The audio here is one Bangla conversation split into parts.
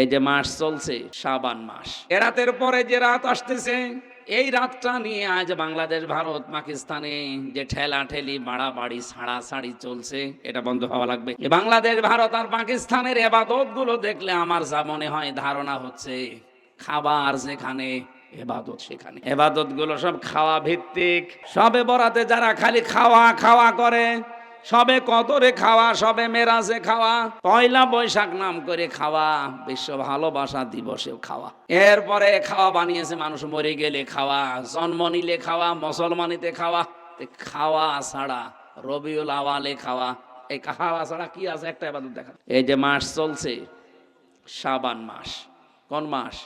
এই যে মাস চলছে, শাবান মাস। এ রাতের পরে যে রাত আসতেছে, এই রাতটা নিয়ে আজ বাংলাদেশ, ভারত, পাকিস্তানে যে ঠেলা ঠেলি বাড়াবাড়ি ছাড়া ছাড়ি চলছে, এটা বন্ধ হওয়া লাগবে। বাংলাদেশ, ভারত আর পাকিস্তানের এবাদতগুলো দেখলে আমার যা মনে হয়, ধারণা হচ্ছে খাবার যেখানে এবাদত সেখানে। এবাদতগুলো সব খাওয়া ভিত্তিক, সবে বরাতে যারা খালি খাওয়া খাওয়া করে সবে কদরে খাওয়া, সবে মেরাজে খাওয়া, পয়লা বৈশাখ নাম করে খাওয়া, বিশ্ব ভালোবাসা দিবসেও খাওয়া। এরপরে খাওয়া বানিয়েছে মানুষ মরে গেলে খাওয়া, জন্ম নিলে খাওয়া, মুসলমানিতে খাওয়া খাওয়া ছাড়া, রবিউল আওয়ালে খাওয়া। এই খাওয়া ছাড়া কি আছে? একটা এবার দেখা। এই যে মাস চলছে, শাবান মাস। কোন মাস?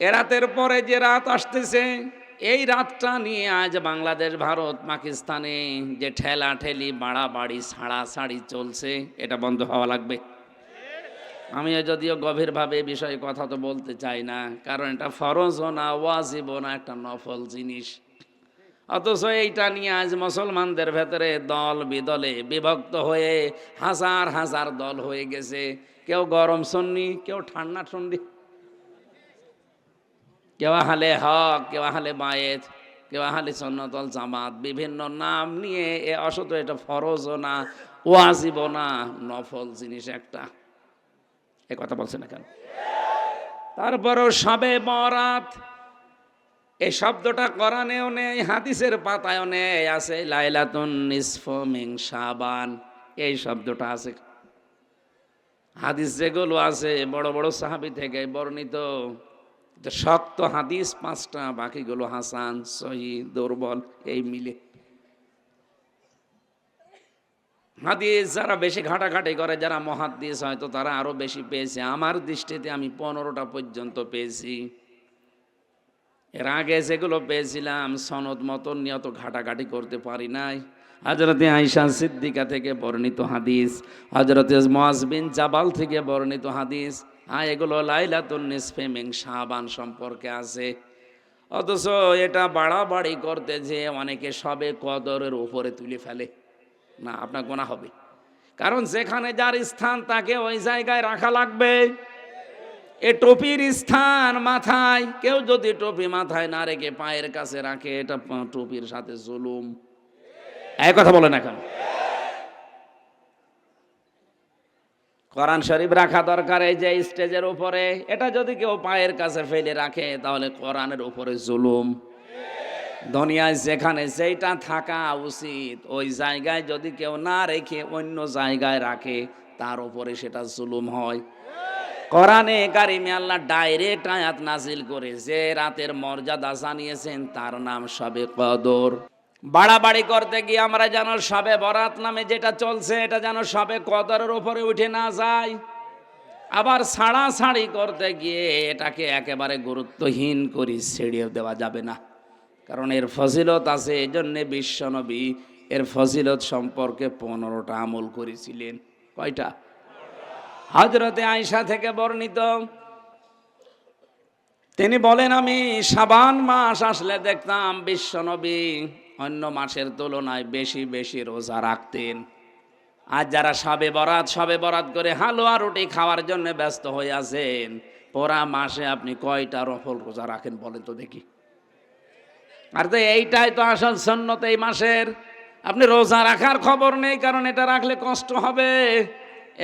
এ রাতের পরে যে রাত আসতেছে এই রাতটা নিয়ে আজ বাংলাদেশ, ভারত, পাকিস্তানে যে ঠেলা ঠেলি, বাড়াবাড়ি ছাড়ি চলছে, এটা বন্ধ হওয়া লাগবে। আমিও যদিও গভীরভাবে এই বিষয়ে কথা তো বলতে চাই না, কারণ এটা ফরজও না ওয়াজিবও না একটা নফল জিনিস। অথচ এইটা নিয়ে আজ মুসলমানদের ভেতরে দল বিদলে বিভক্ত হয়ে হাজার হাজার দল হয়ে গেছে। কেউ গরম সন্নি, কেউ ঠান্ডা ঠন্ডি কেউ আহলে হক, কেউ আহলে বায়েত, কেউ আহলে সন্ন্যতল জামাত, বিভিন্ন নাম নিয়ে এ অসত এটা ফরজও না ওয়াজিব না, নফল জিনিস একটা। এ কথা বলছে না কেন? তারপরও সবে বরাত এই শব্দটা কোরআনেও নেই, হাদিসের পাতায়ও নেই, আছে লাইলাতুন নিসফ মিং শাবান, এই শব্দটা আছে। হাদিস যেগুলো আছে, বড় বড় সাহাবি থেকে বর্ণিত যে শক্ত হাদিস পাঁচটা, বাকিগুলো হাসান, সহি, দুর্বল, এই মিলে। হাদিস যারা বেশি ঘাটাঘাটি করে, যারা মহাদিস হয়তো তারা আরও বেশি পেয়েছে। আমার দৃষ্টিতে আমি পনেরোটা পর্যন্ত পেয়েছি। এর আগে যেগুলো পেয়েছিলাম, সনদ মতন নিয়ে অত ঘাটাঘাটি করতে পারি নাই। হজরতে আইসা সিদ্দিকা থেকে বর্ণিত হাদিস হজরতে মহাজবিন জাবাল থেকে বর্ণিত হাদিস হ্যাঁ এগুলো লাইলাতুন নিসফে মিং শাবান সম্পর্কে আছে। অথচ এটা বাড়াবাড়ি করতে যে অনেকে সবে কদরের উপরে তুলে ফেলে। না, আপনার গোনা হবে। কারণ যেখানে যার স্থান, তাকে ওই জায়গায় রাখা লাগবে। এ টপির স্থান মাথায়, কেউ যদি টপি মাথায় না রেখে পায়ের কাছে রাখে, এটা টপির সাথে জুলুম। এক কথা বলে না কেন কোরআন শরীফ রাখা দরকার এই যে স্টেজের উপরে। এটা যদি কেউ পায়ের কাছে ফেলে রাখে, তাহলে কোরআনের উপরে জুলুম। দুনিয়ায় যেখানে যেটা থাকা উচিত, ওই জায়গায় যদি কেউ না রেখে অন্য জায়গায় রাখে, তার উপরে সেটা জুলুম হয়। কোরআনে কারিমে আল্লাহ ডাইরেক্ট আয়াত নাজিল করে, যে রাতের মর্যাদা জানিয়েছেন, তার নাম সবে কদর। বাড়াবাড়ি করতে গিয়ে আমরা যেন সবে বরাত নামে যেটা চলছে, এটা যেন সবে কদরের ওপরে উঠে না যায়। আবার ছাড়াছাড়ি করতে গিয়ে এটাকে একেবারে গুরুত্বহীন করি ছেড়িয়ে দেওয়া যাবে না। কারণ এর ফজিলত আছে এই জন্যে বিশ্বনবী এর ফজিলত সম্পর্কে পনেরোটা আমল করেছিলেন। কয়টা? হজরতে আয়সা থেকে বর্ণিত। তিনি বলেন, আমি সাবান মাস আসলে দেখতাম বিশ্বনবী অন্য মাসের তুলনায় বেশি বেশি রোজা রাখতেন। আর যারা সবে বরাত সবে বরাত করে হালুয়া রুটি খাওয়ার জন্য ব্যস্ত হয়ে আছেন, পোড়া মাসে আপনি কয়টা রফল রোজা রাখেন বলেন তো দেখি। আর তো এইটাই তো আসল সন্ন্যত এই মাসের। আপনি রোজা রাখার খবর নেই, কারণ এটা রাখলে কষ্ট হবে।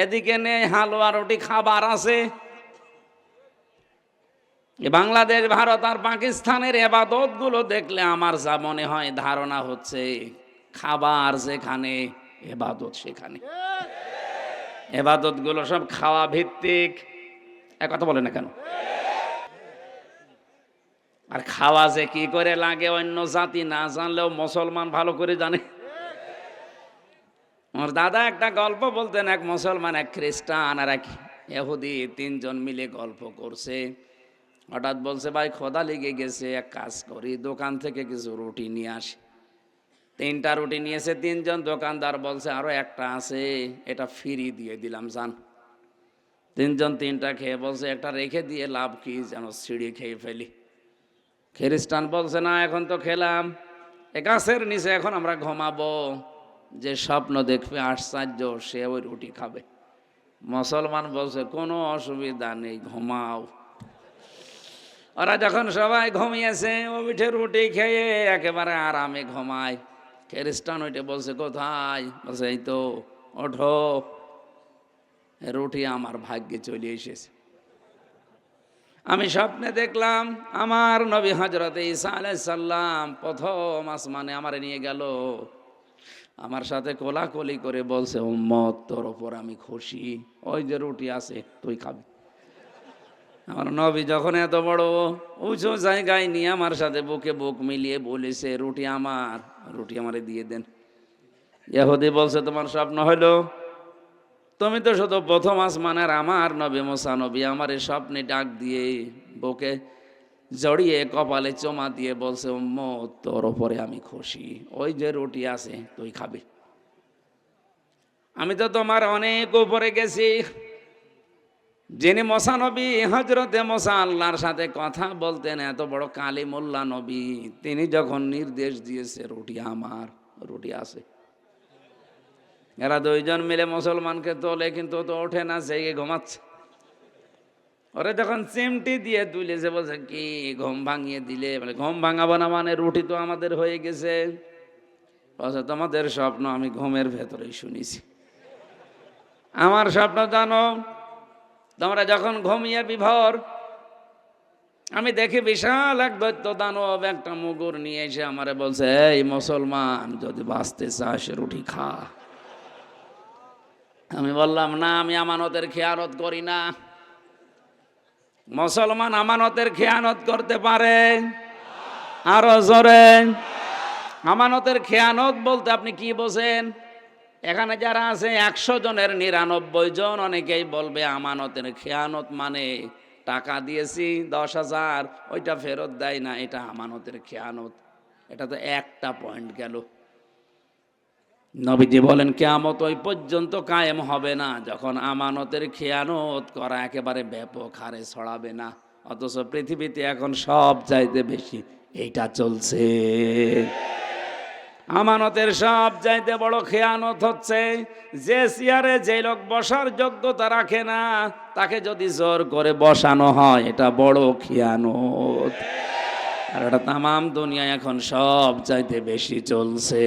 এদিকে নেই, হালুয়া রুটি খাবার আছে। বাংলাদেশ, ভারত আর পাকিস্তানের এবাদতগুলো দেখলে আমার যা মনে হয় ধারণা হচ্ছে, খাবার যেখানে, এবাদত সেখানে। এবাদতগুলো সব খাওয়া ভিত্তিক। এক কথা বলে না কেন? আর খাওয়া যে কি করে লাগে অন্য জাতি না জানলেও মুসলমান ভালো করে জানে। আমার দাদা একটা গল্প বলতেন, এক মুসলমান, এক খ্রিস্টান আর এক এহুদি তিনজন মিলে গল্প করছে। হঠাৎ বলছে, ভাই, খোদা লেগে গেছে, এক কাজ করি, দোকান থেকে কিছু রুটি নিয়ে আসি। তিনটা রুটি নিয়েছে, তিনজন দোকানদার বলছে, আরও একটা আছে, এটা ফ্রি দিয়ে দিলাম, জান। তিনজন তিনটা খেয়ে বলছে, একটা রেখে দিয়ে লাভ কি যেন সিঁড়ি খেয়ে ফেলি? খ্রিস্টান বলছে, না, এখন তো খেলাম। এ গাছের নিচে এখন আমরা ঘুমাবো। যে স্বপ্ন দেখবে, আশ্চর্য, সে ওই রুটি খাবে। মুসলমান বলছে, কোনো অসুবিধা নেই, ঘুমাও। ওরা যখন সবাই ঘুমিয়েছে, ও পিঠে রুটি খেয়ে একেবারে আরামে ঘুমায়। খ্রিস্টান ওইটা বলছে, কোথায়? বলছে, এই তো, ওঠো। রুটি আমার ভাগ্যে চলে এসেছে। আমি স্বপ্নে দেখলাম, আমার নবী হজরত ঈসা আলাইসাল্লাম প্রথম আসমানে আমার নিয়ে গেল। আমার সাথে কোলাকুলি করে বলছে, উম্মত, তোর ওপর আমি খুশি। ওই যে রুটি আছে, তুই খাবি। আমার নবী যখন এত বড় উঁচু জায়গায় নিয়ে আমার সাথে বুকে বুক মিলিয়ে বলেছে, রুটি আমার, রুটি আমারে দিয়ে দেন। ইহুদি বলছে, তোমার স্বপ্ন হইল তুমি তো শুধু প্রথম আসমানের আমার নবী মোসা নবী, আমার এই স্বপ্নে ডাক দিয়ে বুকে জড়িয়ে কপালে চমা দিয়ে বলছে উম্মত তোর ওপরে আমি খুশি, ওই যে রুটি আছে, তুই খাবি। আমি তো তোমার অনেক উপরে গেছি। যিনি মশা নবী হজরতে মশা আল্লাহর সাথে কথা বলতেন, এত বড় কালী মোল্লা নবী, তিনি যখন নির্দেশ দিয়েছে, রুটি আমার, রুটি আছে। এরা দুইজন মিলে মুসলমানকে তোলে, কিন্তু তো ওঠে না সেই ঘুমাচ্ছে। ওরা যখন চিমটি দিয়ে তুলেছে বলছে, কি ঘুম ভাঙিয়ে দিলে? মানে ঘুম ভাঙাবো না মানে রুটি তো আমাদের হয়ে গেছে। বলছে, তোমাদের স্বপ্ন আমি ঘুমের ভেতরেই শুনেছি। আমার স্বপ্ন জানো তোমরা যখন ঘুমিয়ে বিভর, আমি দেখি বিশাল এক দৈত্য দানব, একটা মুগুর নিয়ে এসে আমারে বলছে, এই মুসলমান, যদি বাঁচতে চাস, রুটি খা। আমি বললাম, না, আমি আমানতের খেয়ানত করি না। মুসলমান আমানতের খেয়ানত করতে পারে? আরও জোরে। আমানতের খেয়ানত বলতে আপনি কি বোঝেন? এখানে যারা আছে, একশো জনের নিরানব্বই জন অনেকেই বলবে, আমানতের খেয়ানত মানে টাকা দিয়েছি, দশ হাজার, ওইটা ফেরত দেয় না, এটা আমানতের খেয়ানত। এটা তো একটা পয়েন্ট গেল। নবীজি বলেন, কেয়ামত ওই পর্যন্ত কায়েম হবে না, যখন আমানতের খেয়ানত করা একেবারে ব্যাপক হারে ছড়াবে না। অথচ পৃথিবীতে এখন সব চাইতে বেশি এইটা চলছে। আমানতের সব চাইতে বড় খেয়ানত হচ্ছে, যে চেয়ারে যে লোক বসার যোগ্যতা রাখে না, তাকে যদি জোর করে বসানো হয়, এটা বড় খেয়ানত। আর এটা তামাম দুনিয়া এখন সব চাইতে বেশি চলছে।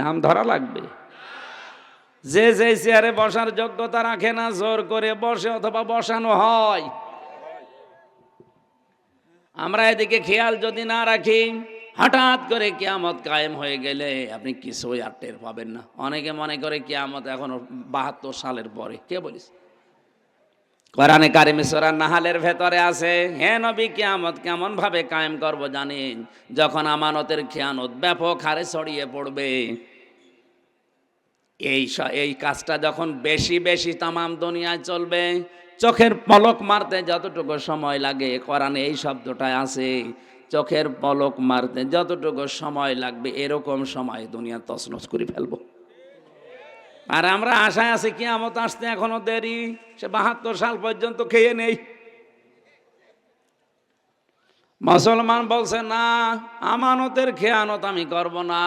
নাম ধরা লাগবে। যে যে চেয়ারে বসার যোগ্যতা রাখে না, জোর করে বসে অথবা বসানো হয়। আমরা এদিকে খেয়াল যদি না রাখি হঠাৎ করে কিয়ামত কায়েম হয়ে গেলে আপনি কিছুই আর টের পাবেন না। অনেকে মনে করে কিয়ামত এখন বাহাত্তর সালের পরে। কে বলিস? কোরআনে কারিমে সূরা নাহালের ভেতরে আছে, হে নবী, কিয়ামত কেমন ভাবে কায়েম করব জানেন? যখন আমানতের খেয়ানত ব্যাপক হারে ছড়িয়ে পড়বে। এই এই কাজটা যখন বেশি বেশি তামাম দুনিয়ায় চলবে, চোখের পলক মারতে যতটুকু সময় লাগে, কোরআনে এই শব্দটায় আছে চোখের পলক মারতে যতটুকু সময় লাগবে, এরকম সময় দুনিয়া তছনছ করে ফেলব। আর আমরা আশায় আছি, কিয়ামত আসতে এখনও দেরি, সে বাহাত্তর সাল পর্যন্ত খেয়ে নেই। মুসলমান বলছে, না, আমানতের খেয়ানত আমি করব না।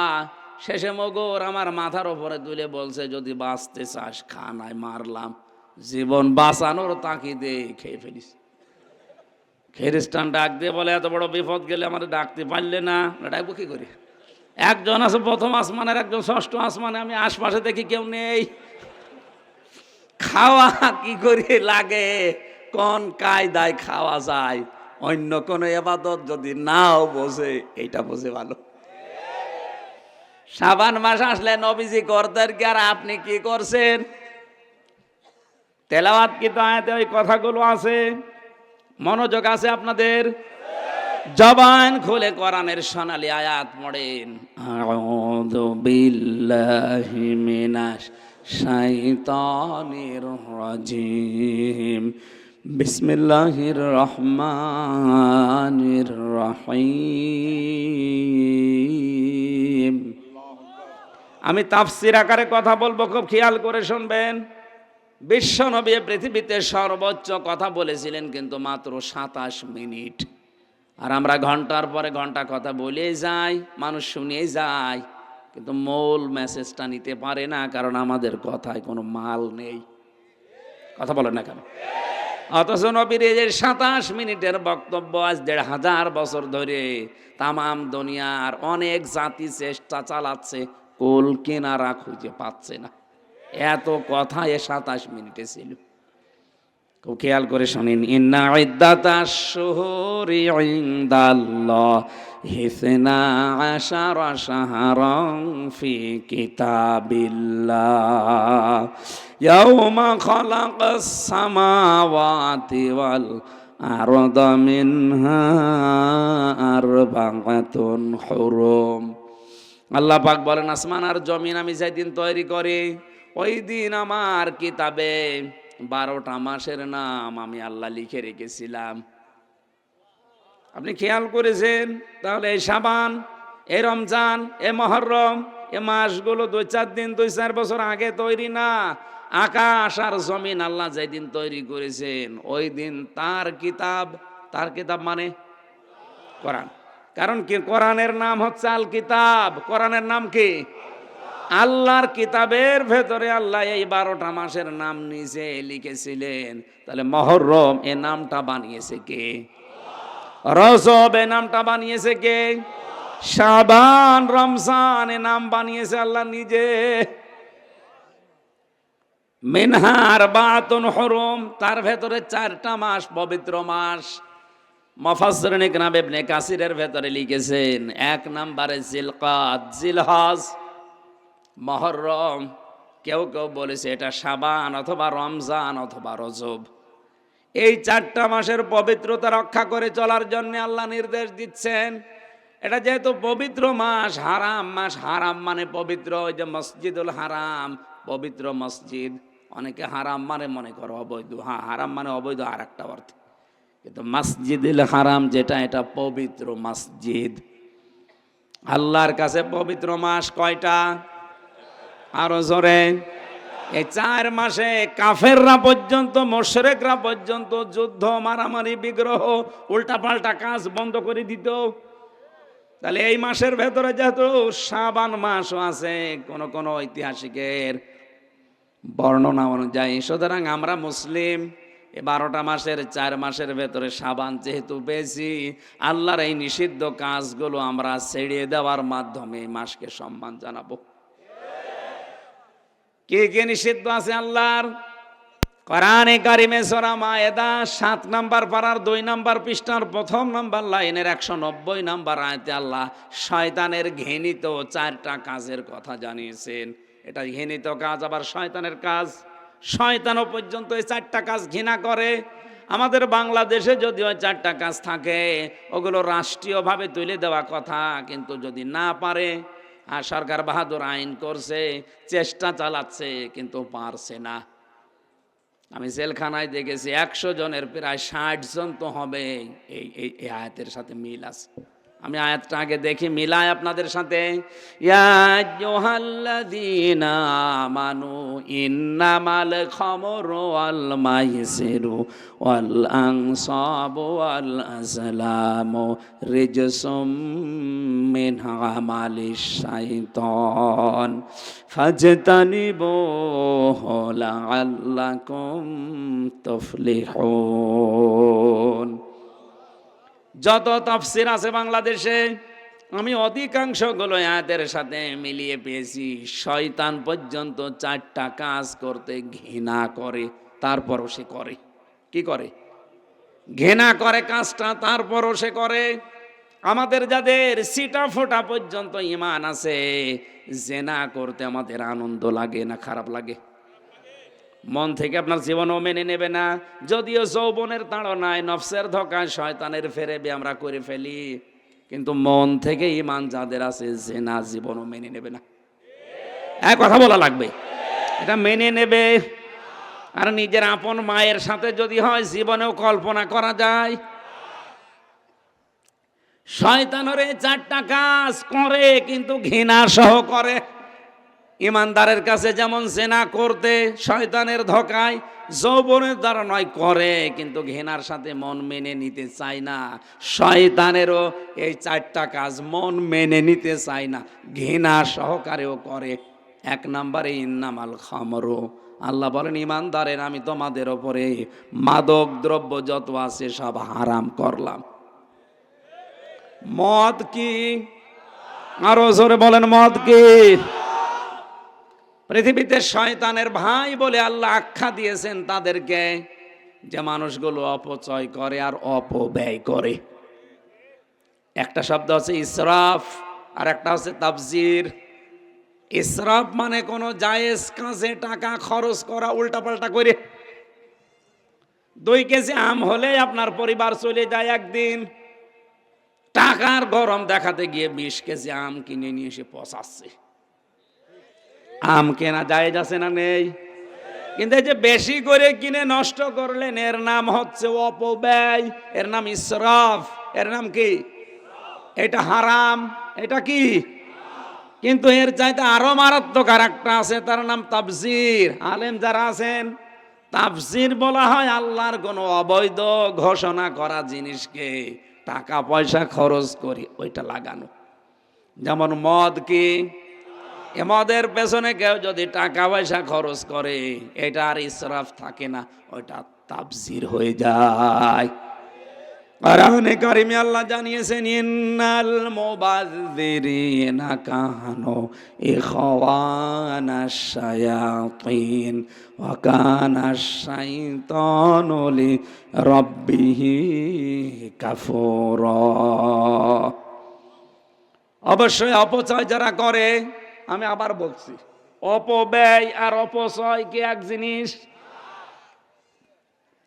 শেষে মগর আমার মাথার ওপরে তুলে বলছে, যদি বাঁচতে চাস খা নাই মারলাম। জীবন বাঁচানোর তাকিদে খেয়ে ফেলিস। খ্রিস্টান ডাক দিয়ে বলে, এত বড় বিপদ গেলে আমার ডাকতে পারলে না। ডাকবো কি করি? একজন আছে প্রথম আসমানের, একজন ষষ্ঠ আসমানে। আমি আশপাশে দেখি কেউ নেই। খাওয়া কি করে লাগে? কোন কায়দায় খাওয়া যায়? অন্য কোনো এবাদত যদি নাও বোঝে এইটা বোঝে ভালো। সাবান মাস আসলে নবীজি করতেন কি, আর আপনি কি করছেন? তেলাওয়াত কি তো আয়াতে ওই কথাগুলো আছে? মনোযোগ আছে আপনাদের? জবান খুলে কোরআনের সোনালি আয়াত বিল্লাহি মিনাশ শাইতানির রাজিম। বিসমিল্লাহির রহমানির রহিম। আমি তাফসির আকারে কথা বলব, খুব খেয়াল করে শুনবেন। বিশ্ব নবী পৃথিবীতে সর্বোচ্চ কথা বলেছিলেন কিন্তু মাত্র সাতাশ মিনিট। আর আমরা ঘণ্টার পরে ঘণ্টা কথা বলেই যাই, মানুষ শুনেই যায়। কিন্তু মূল মেসেজটা নিতে পারে না, কারণ আমাদের কথায় কোনো মাল নেই। কথা বলেন না কেন? অথচ নবীর এই যে সাতাশ মিনিটের বক্তব্য আজ দেড় হাজার বছর ধরে তামাম দুনিয়ার অনেক জাতি চেষ্টা চালাচ্ছে কোল কেনারা খুঁজে পাচ্ছে না। এত কথা এ সাতাশ মিনিটে ছিল। খুব খেয়াল করে শোনেন, ইন্না ইদ্দাতা শুহুরি ইনদাল্লাহ, হিসনা আশারা শাহরান ফি কিতাবিল্লাহ, ইয়াউমা খালাকাস সামাওয়াতি ওয়াল আরদা মিনহা আরবাআতুন হুরুম। আল্লাহ পাক বলেন, আসমান আর জমিন আমি যেদিন তৈরি করি ওই দিন আমার কিতাবে বারোটা মাসের নাম আমি আল্লাহ লিখে রেখেছিলাম। আপনি খেয়াল করেছেন? তাহলে এই সাবান এ রমজান, এ মহরম, এ মাসগুলো দুই চার দিন, দুই চার বছর আগে তৈরি না। আকাশ আর জমিন আল্লাহ যেদিন তৈরি করেছেন, ওই দিন তার কিতাব তার কিতাব মানে কোরআন। কারণ কি? কোরআনের নাম হচ্ছে আল কিতাব কোরআনের নাম কি? আল্লাহর কিতাবের ভেতরে আল্লাহ এই বারোটা মাসের নাম নিজে লিখেছিলেন। তাহলে মহরম এ নামটা বানিয়েছে কে? রজব এ নামটা বানিয়েছে কে? শাবান, রমজান এ নাম বানিয়েছে আল্লাহ নিজে। মিনহার বাতুন হরম, তার ভেতরে চারটা মাস, পবিত্র মাস। মফাসরিন ইকরাম ইবনে কাসিরের ভেতরে লিখেছেন, এক নাম্বারে জিলকাত, জিলহজ মহরম। কেউ কেউ বলেছে এটা সাবান অথবা রমজান অথবা রজব। এই চারটা মাসের পবিত্রতা রক্ষা করে চলার জন্য আল্লাহ নির্দেশ দিচ্ছেন। এটা যেহেতু পবিত্র মাস, হারাম মাস, হারাম মানে পবিত্র, ওই যে মসজিদুল হারাম, পবিত্র মসজিদ। অনেকে হারাম মানে মনে করো অবৈধ। হ্যাঁ হারাম মানে অবৈধ আর একটা অর্থ। কিন্তু মসজিদুল হারাম যেটা, এটা পবিত্র মসজিদ। আল্লাহর কাছে পবিত্র মাস কয়টা? আরও জোরে। এই চার মাসে কাফেররা পর্যন্ত, মোশরেকরা পর্যন্ত যুদ্ধ, মারামারি, বিগ্রহ, উল্টাপাল্টা কাজ বন্ধ করে দিত। তাহলে এই মাসের ভেতরে যেহেতু সাবান মাসও আছে, কোন কোন ঐতিহাসিকের বর্ণনা অনুযায়ী। সুতরাং আমরা মুসলিম, এ বারোটা মাসের, চার মাসের ভেতরে সাবান যেহেতু পেয়েছি, আল্লাহর এই নিষিদ্ধ কাজগুলো আমরা ছেড়িয়ে দেওয়ার মাধ্যমে মাসকে সম্মান জানাব। কে কে নিষিদ্ধ আছে আল্লাহর? কোরআনে কারিমে সরা মায়েদা সাত নাম্বার পাড়ার দুই নাম্বার পৃষ্ঠার প্রথম নাম্বার লাইনের একশো নব্বই নাম্বার আয়তে আল্লাহ শয়তানের ঘৃণিত চারটা কাজের কথা জানিয়েছেন। এটা ঘৃণিত কাজ, আবার শয়তানের কাজ। শয়তানও পর্যন্ত এই চারটা কাজ ঘৃণা করে। আমাদের বাংলাদেশে যদি ওই চারটা কাজ থাকে, ওগুলো রাষ্ট্রীয়ভাবে তুলে দেওয়া কথা, কিন্তু যদি না পারে আর সরকার বাহাদুর আইন করছে, চেষ্টা চালাচ্ছে, কিন্তু পারছে না। আমি জেলখানায় দেখেছি, একশো জনের প্রায় ষাট জন তো হবে। এই এই আয়াতের সাথে মিল আছে। আমি আয়াতটা আগে দেখি, মিলাই আপনাদের সাথে। আমানু ইন্নামাল খামরু ওয়াল মাইসিরু ওয়াল আনসাবু ওয়াল আজলামু রিজসুম মিন আমালিশ শাইতান। ফাজতানিবুহু লাআল্লাকুম তুফলিহুন। যত তাফসির আছে বাংলাদেশে, আমি অধিকাংশগুলো আয়াতের সাথে মিলিয়ে পেয়েছি। শয়তান পর্যন্ত চারটা কাজ করতে ঘৃণা করে, তারপরও সে করে। কি করে? ঘৃণা করে কাজটা, তারপরও সে করে। আমাদের যাদের সিটা ফোটা পর্যন্ত ইমান আছে, জেনা করতে আমাদের আনন্দ লাগে না খারাপ লাগে? মন থেকে আপনার জীবনও মেনে নেবে না। যদিও যৌবনের তাড়নায় নফসের ধোকায় শয়তানের ফেরেবে আমরা করে ফেলি। কিন্তু মন থেকে ইমান যাদের আছে যে না জীবনও মেনে নেবে না। এক কথা বলা লাগবে। এটা মেনে নেবে। আর নিজের আপন মায়ের সাথে যদি হয়, জীবনেও কল্পনা করা যায়। শয়তানরে চারটা কাজ করে, কিন্তু ঘৃণা সহ করে। ইমানদারের কাছে যেমন জেনা করতে, শয়তানের ধকায়, যৌবনের দ্বারা নয় করে, কিন্তু ঘৃণার সাথে মন মেনে নিতে চায় না। শয়তানেরও এই চারটা কাজ মন মেনে নিতে চায় না। ঘৃণা সহকারেও করে। এক নম্বরে, ইন্নামাল খামরো। আল্লাহ বলেন, ইমানদারের, আমি তোমাদের ওপরে মাদক দ্রব্য যত আছে সব হারাম করলাম। মদ কি? আরও জোরে বলেন, মদ কি? পৃথিবীতে শয়তানের ভাই বলে আল্লাহ আখ্যা দিয়েছেন, তাদেরকে যে মানুষগুলো অপচয় করে আর অপব্যয় করে। একটা শব্দ হচ্ছে ইসরাফ, আর একটা হচ্ছে তাবজির ইসরাফ মানে কোনো জায়েজ কাজে টাকা খরচ করা, উল্টাপাল্টা করে। দুই কেজি আম হলে আপনার পরিবার চলে যায় একদিন। টাকার গরম দেখাতে গিয়ে বিশ কেজি আম কিনে নিয়ে এসে পচাচ্ছে। আম কেনা যায় যাচ্ছে না নেই? কিন্তু এই যে বেশি করে কিনে নষ্ট করলেন, এর নাম হচ্ছে অপব্যয়। এর নাম ইসরাফ। এর নাম কি? এটা হারাম। এটা কি? কিন্তু এর চাইতে আরও মারাত্মক আর একটা আছে, তার নাম তাফসির। আলেম যারা আছেন, তাফসির বলা হয় আল্লাহর কোনো অবৈধ ঘোষণা করা জিনিসকে টাকা পয়সা খরচ করি ওইটা লাগানো। যেমন মদ কি? এ মদের পেছনে কেউ যদি টাকা পয়সা খরচ করে, এটা আর ইসরাফ থাকে না ওইটা তাফসির হয়ে যায়। কোরআনে কারিমে আল্লাহ জানিয়েছেন, ইন্নাল অবশ্যই অপচয় যারা করে আমি আবার বলছি, অপব্যয় আর অপচয় কি এক জিনিস?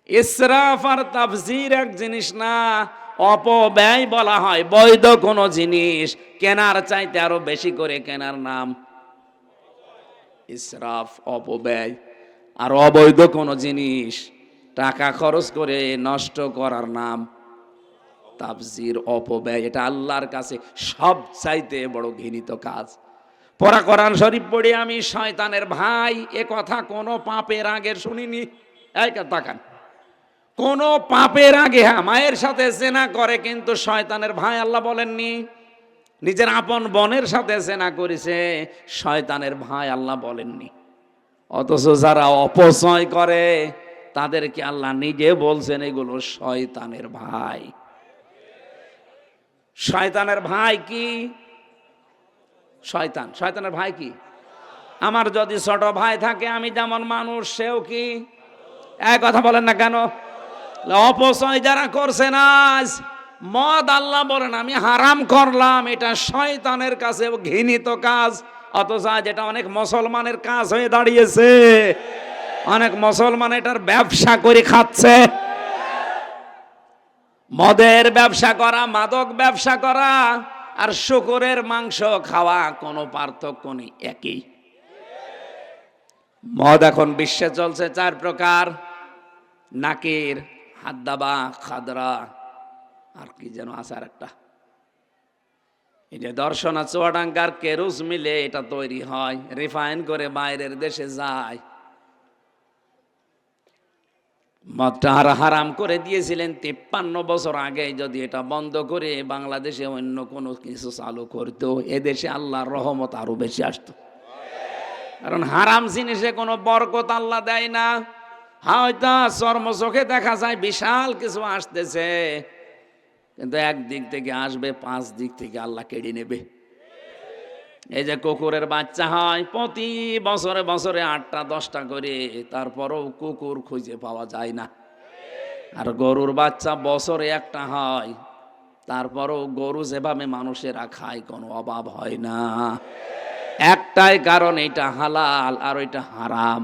ইসরাফ আর তাফজির এক জিনিস না, অপব্যয় বলা হয়, বৈধ কোনো জিনিস। কেনার চাইতে আরও বেশি করে কেনার নাম। ইসরাফ, অপব্যয় আর অবৈধ কোনো জিনিস। টাকা খরচ করে নষ্ট করার নাম। তাফজির অপব্যয়, এটা আল্লাহর কাছে সব চাইতে বড় ঘৃণিত কাজ। পরা কোরআন শরীফ পড়ে আমি শয়তানের ভাই। এ কথা কোনো পাপের আগে শুনিনি। তাকান। কোন পাপের আগে হ্যাঁ মায়ের সাথে জেনা করে কিন্তু শয়তানের ভাই আল্লাহ বলেননি। নিজের আপন বনের সাথে জেনা করেছে, শয়তানের ভাই আল্লাহ বলেননি। অথচ যারা অপচয় করে, তাদেরকে আল্লাহ নিজে বলছেন, এগুলো শয়তানের ভাই। শয়তানের ভাই কি? শয়তান। শয়তানের ভাই কি? আমার যদি ছোট ভাই থাকে, আমি যেমন মানুষ, সেও কি? এক কথা বলেন না কেন? অপচয় যারা করছেন আজ মদ আল্লাহ বলেন, আমি হারাম করলাম, এটা শয়তানের কাছে ঘৃণিত কাজ। অথচ এটা অনেক মুসলমানের কাজ হয়ে দাঁড়িয়েছে। অনেক মুসলমান এটার ব্যবসা করে খাচ্ছে। মদের ব্যবসা করা, মাদক ব্যবসা করা আর শুকুরের মাংস খাওয়া কোনো পার্থক্য নেই, একই। মদ এখন বিশ্বে চলছে চার প্রকার, নাকির হাদ্দাবা খাদরা, আর কি যেন আছে আর একটা যে দর্শনা চুয়াডাঙ্গার কেরুজ মিলে এটা তৈরি হয়, রিফাইন করে বাইরের দেশে যায়। মদটা আর হারাম করে দিয়েছিলেন তিপ্পান্ন বছর আগে যদি এটা বন্ধ করে বাংলাদেশে অন্য কোনো কিছু চালু করতো, এদেশে আল্লাহর রহমত আরও বেশি আসতো। কারণ হারাম জিনিসে কোনো বরকত আল্লাহ দেয় না। হয়তো চর্ম চোখে দেখা যায় বিশাল কিছু আসতেছে, কিন্তু একদিক থেকে আসবে, পাঁচ দিক থেকে আল্লাহ কেড়ে নেবে। এই যে কুকুরের বাচ্চা হয়, প্রতি বছরে বছরে আটটা, দশটা করে, তারপরেও কুকুর খুঁজে পাওয়া যায় না। আর গরুর বাচ্চা বছরে একটা হয়, তারপরও গরু যেভাবে মানুষেরা খায় কোনো অভাব হয় না। একটাই কারণ, এটা হালাল আর ওইটা হারাম।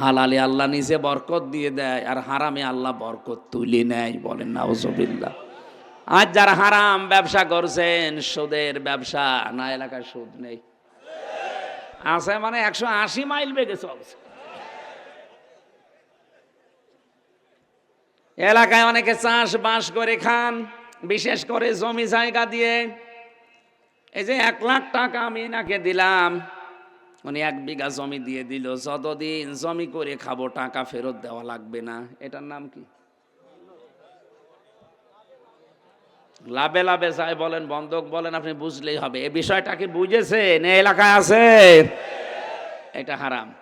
হালালে আল্লাহ নিজে বরকত দিয়ে দেয়, আর হারামে আল্লাহ বরকত তুলে নেয়, বলেন না আজ যারা হারাম ব্যবসা করছেন, সুদের ব্যবসা, না এলাকায় সুদ নেই। আছে মানে একশো আশি মাইল বেগে চলছে। এলাকায় অনেকে চাষ বাস করে খান, বিশেষ করে জমি জায়গা দিয়ে। এই যে এক লাখ টাকা আমি এনাকে দিলাম, উনি এক বিঘা জমি দিয়ে দিল, যতদিন জমি করে খাব, টাকা ফেরত দেওয়া লাগবে না। এটার নাম কি? লাভে লাভে যায় বলেন, বন্ধক বলেন, আপনি বুঝলেই হবে। এই বিষয়টা কি এলাকায় আছে? এটা হারাম।